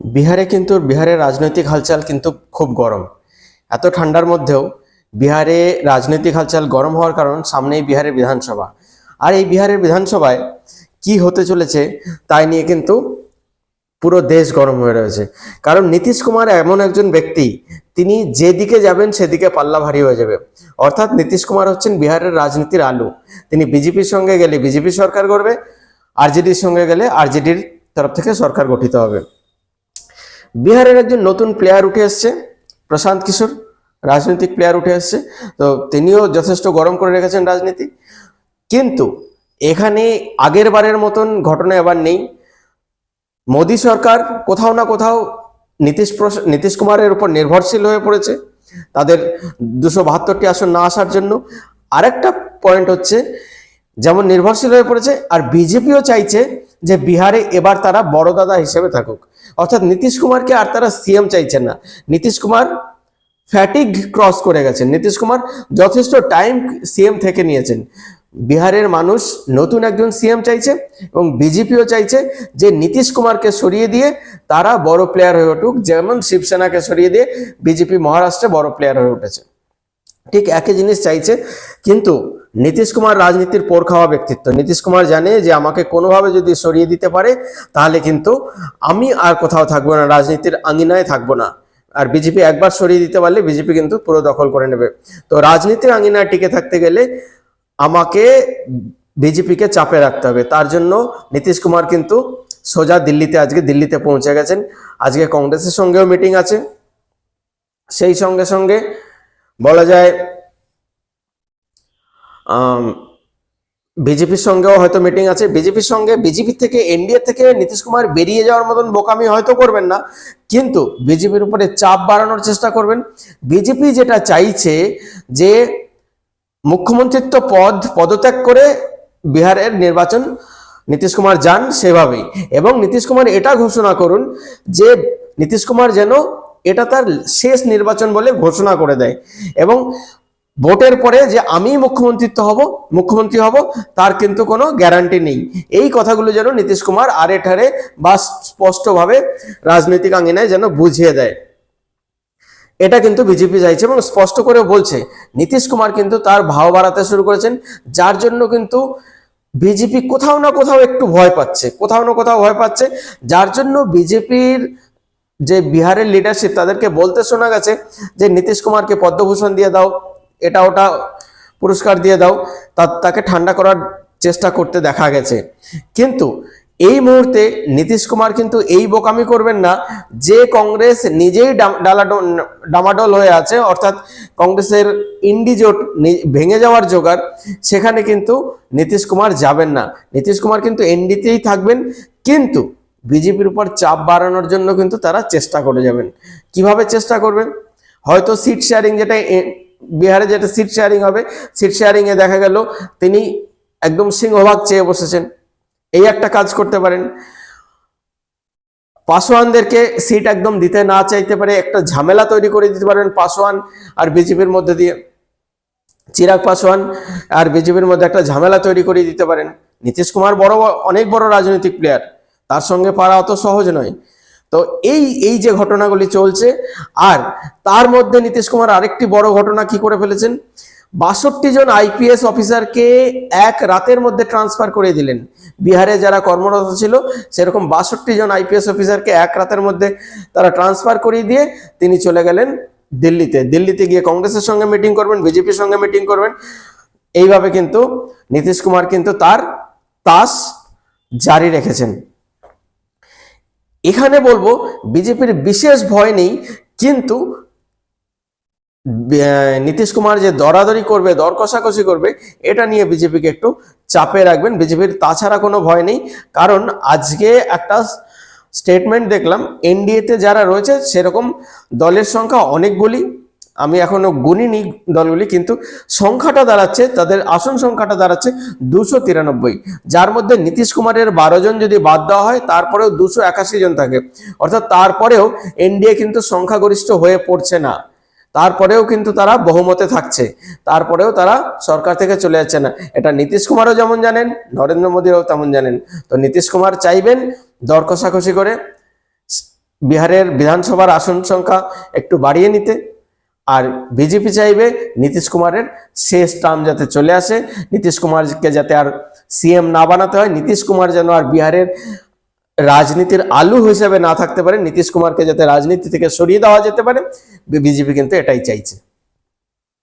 বিহারে কিন্তু, বিহারের রাজনৈতিক হালচাল কিন্তু খুব গরম। এত ঠান্ডার মধ্যেও বিহারে রাজনৈতিক হালচাল গরম হওয়ার কারণ সামনেই বিহারের বিধানসভা। আর এই বিহারের বিধানসভায় কি হতে চলেছে তাই নিয়ে কিন্তু পুরো দেশ গরম হয়ে রয়েছে। কারণ নীতিশ কুমার এমন একজন ব্যক্তি, তিনি যেদিকে যাবেন সেদিকে পাল্লা ভারী হয়ে যাবে। অর্থাৎ নীতিশ কুমার হচ্ছেন বিহারের রাজনীতির আলু। তিনি বিজেপির সঙ্গে গেলে বিজেপি সরকার করবে আরজেডির সঙ্গে গেলে আরজেডির তরফ থেকে সরকার গঠিত হবে। বিহারের একজন নতুন প্লেয়ার উঠে এসছে, প্রশান্ত কিশোর, রাজনৈতিক প্লেয়ার উঠে এসছে। তো তিনিও যথেষ্ট গরম করে রেখেছেন রাজনীতি। কিন্তু এখানে আগের বারের মতন ঘটনা এবার নেই। মোদী সরকার কোথাও না কোথাও নীতিশ নীতিশ কুমারের উপর নির্ভরশীল হয়ে পড়েছে। তাদের দুশো বাহাত্তরটি আসন না আসার জন্য। আরেকটা পয়েন্ট হচ্ছে, যেমন নির্ভরশীল হয়ে পড়েছে, আর বিজেপিও চাইছে যে বিহারে এবার তারা বড় দাদা হিসেবে থাকুক। অর্থাৎ নীতিশ কুমারকে আর তারা সিএম চাইছেন না। নীতিশ কুমার ফ্যাটিক ক্রস করে গেছেন। নীতিশ কুমার যথেষ্ট টাইম সিএম থেকে নিয়েছেন। বিহারের মানুষ নতুন একজন সিএম চাইছে এবং বিজেপিও চাইছে যে নীতিশ কুমারকে সরিয়ে দিয়ে তারা বড় প্লেয়ার হয়ে উঠুক। যেমন শিবসেনাকে সরিয়ে দিয়ে বিজেপি মহারাষ্ট্রে বড় প্লেয়ার হয়ে উঠেছে। ঠিক একই জিনিস চাইছে। কিন্তু নীতিশ কুমার রাজনীতির পোর খাওয়া ব্যক্তিত্ব। নীতিশ কুমার জানে যে আমাকে কোনোভাবে যদি সরিয়ে দিতে পারে, তাহলে কিন্তু আমি আর কোথাও থাকব না, রাজনীতির আঙিনায় থাকব না। আর বিজেপি একবার সরিয়ে দিতে পারলে বিজেপি কিন্তু পুরো দখল করে নেবে। তো রাজনীতির আঙিনায় টিকে থাকতে গেলে আমাকে বিজেপিকে চাপে রাখতে হবে। তার জন্য নীতিশ কুমার কিন্তু সোজা দিল্লিতে আজকে দিল্লিতে পৌঁছে গেছেন। আজকে কংগ্রেসের সঙ্গেও মিটিং আছে। সেই সঙ্গে সঙ্গে বলা যায় বিজেপির সঙ্গেও হয়তো মিটিং আছে। বিজেপির সঙ্গে বিজেপি থেকে, এনডিএ থেকে নীতিশ কুমার বেরিয়ে যাওয়ার মতন বোকামি হয়তো করবেন না, কিন্তু বিজেপির উপরে চাপ বাড়ানোর চেষ্টা করবেন। বিজেপি যেটা চাইছে যে মুখ্যমন্ত্রিত্ব পদ, পদত্যাগ করে বিহারের নির্বাচন নীতিশ কুমার যান সেভাবেই। এবং নীতিশ কুমার এটা ঘোষণা করুন যে নীতিশ কুমার যেন এটা তার শেষ নির্বাচন বলে ঘোষণা করে দেয়। এবং ভোটের পরে যে আমি মুখ্যমন্ত্রিত্ব হব, মুখ্যমন্ত্রী হব, তার কিন্তু কোনো গ্যারান্টি নেই। এই কথাগুলো যেন নীতিশ কুমার আরে ঠারে বা স্পষ্টভাবে রাজনৈতিক আঙ্গিনায় যেন বুঝিয়ে দেয়। এটা কিন্তু বিজেপি চাইছে এবং স্পষ্ট করে বলছে, নীতিশ কুমার কিন্তু তার ভাও বাড়াতে শুরু করেছেন, যার জন্য কিন্তু বিজেপি কোথাও না কোথাও একটু ভয় পাচ্ছে, কোথাও না কোথাও ভয় পাচ্ছে, যার জন্য বিজেপির যে বিহারের লিডারশিপ তাদেরকে বলতে শোনা গেছে যে, নীতিশ কুমারকে পদ্মভূষণ দিয়ে দাও এটা ওটা পুরস্কার দিয়ে দাও, তা তাকে ঠান্ডা করার চেষ্টা করতে দেখা গেছে। কিন্তু এই মুহূর্তে নীতিশ কুমার কিন্তু এই বোকামি করবেন না, যে কংগ্রেস নিজেই ডামাডোল হয়ে আছে, অর্থাৎ কংগ্রেসের ইন্ডিজোট ভেঙে যাওয়ার জোগাড়, সেখানে কিন্তু নীতিশ কুমার যাবেন না। নীতিশ কুমার কিন্তু এনডিতেই থাকবেন, কিন্তু বিজেপির উপর চাপ বাড়ানোর জন্য কিন্তু তারা চেষ্টা করে যাবেন। কীভাবে চেষ্টা করবেন? হয়তো সিট শেয়ারিং যেটা বিহারে যেটা সিট শেয়ারিং হবে সিট শেয়ারিং এ দেখা গেল তিনি একদম সিংহভাগ চেয়ে বসেছেন। এই একটা কাজ করতে পারেন। পাসওয়ানদেরকে সিট একদম দিতে না চাইতে পারে, একটা ঝামেলা তৈরি করে দিতে পারেন পাসওয়ান আর বিজেপির মধ্যে দিয়ে। চিরাগ পাসওয়ান আর বিজেপির মধ্যে একটা ঝামেলা তৈরি করে দিতে পারেন। নীতিশ কুমার বড়, অনেক বড় রাজনৈতিক প্লেয়ার তার সঙ্গে পারা অত সহজ নয়। তো এই এই যে ঘটনাগুলি চলছে, আর তার মধ্যে নীতিশ কুমার আরেকটি বড় ঘটনা কি করে ফেলেছেন? বাষট্টি জন আইপিএস অফিসারকে এক রাতের মধ্যে ট্রান্সফার করে দিলেন। বিহারে যারা কর্মরত ছিল, সেরকম বাষট্টি জন আইপিএস অফিসারকে এক রাতের মধ্যে তারা ট্রান্সফার করিয়ে দিয়ে তিনি চলে গেলেন দিল্লিতে। দিল্লিতে গিয়ে কংগ্রেসের সঙ্গে মিটিং করবেন, বিজেপির সঙ্গে মিটিং করবেন। এইভাবে কিন্তু নীতিশ কুমার কিন্তু তার তাস জারি রেখেছেন। এখানে বলব, বিজেপির বিশেষ ভয় নেই, কিন্তু নীতিশ কুমার যে দরাদরি করবে, দর কষাকষি করবে, এটা নিয়ে বিজেপিকে একটু চাপে রাখবেন। বিজেপির তাছাড়া কোনো ভয় নেই, কারণ আজকে একটা স্টেটমেন্ট দেখলাম, এনডিএতে যারা রয়েছে, সেরকম দলের সংখ্যা অনেকগুলি। আমি এখনও গুনিনি দলগুলি, কিন্তু সংখ্যাটা দাঁড়াচ্ছে, তাদের আসন সংখ্যাটা দাঁড়াচ্ছে দুশো তিরানব্বই। যার মধ্যে নীতিশ কুমারের বারো জন যদি বাদ দেওয়া হয়, তারপরেও দুশো একাশি জন থাকে। অর্থাৎ তারপরেও এনডিএ কিন্তু সংখ্যাগরিষ্ঠ হয়ে পড়ছে না। তারপরেও কিন্তু তারা বহুমতে থাকছে। তারপরেও তারা সরকার থেকে চলে যাচ্ছে না। এটা নীতিশ কুমারও যেমন জানেন, নরেন্দ্র মোদীও তেমন জানেন। তো নীতিশ কুমার চাইবেন দর কষাকষি করে, বিহারের বিধানসভার আসন সংখ্যা একটু বাড়িয়ে নিতে। আর বিজেপি চাইবে নীতিশ কুমারের শেষ টার্ম যাতে চলে আসে। নীতিশ কুমারকে যাতে আর সিএম না বানাতে হয়। নীতিশ কুমার যেন আর বিহারের রাজনীতির আলু হিসেবে না থাকতে পারে। নীতিশ কুমারকে যাতে রাজনীতি থেকে সরিয়ে দেওয়া যেতে পারে। বিজেপি কিন্তু এটাই চাইছে।